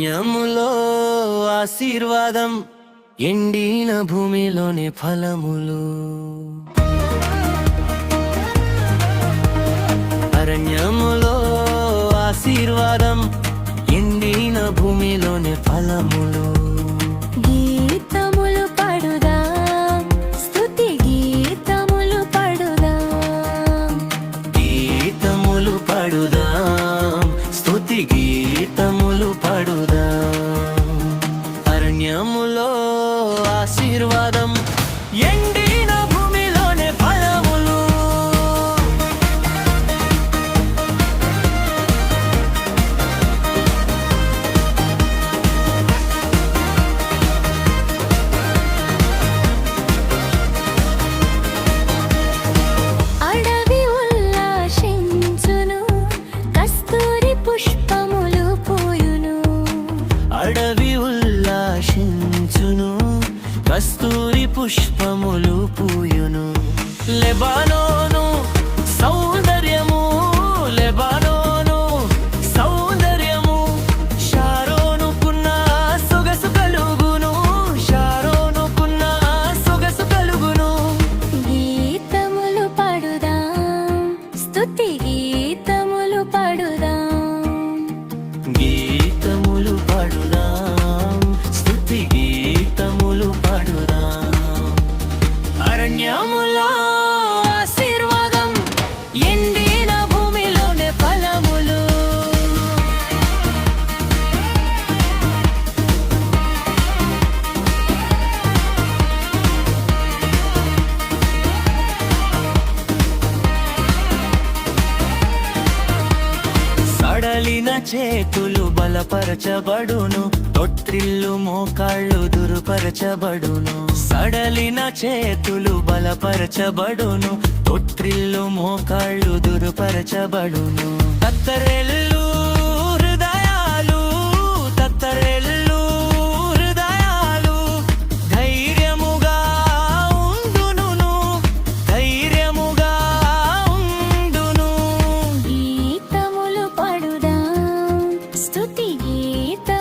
పుణ్యములో ఆశీర్వాదం ఎండిన భూమిలోని ఫలములు. అరణ్యములో ఆశీర్వాదం ఎండిన భూమిలోని ఫలములు. ప్రకాశించును. కస్తూరి పుష్పములు పూయును. లెబానోను formula కాలిన చేతులు బలపరచబడును. తొట్టిల్లు మోకాళ్ళు దురుపరచబడును. సడలిన చేతులు బలపరచబడును. తొట్టిల్లు మోకాళ్ళు దురుపరచబడును. కత్తరేలు స్తుతి గీత.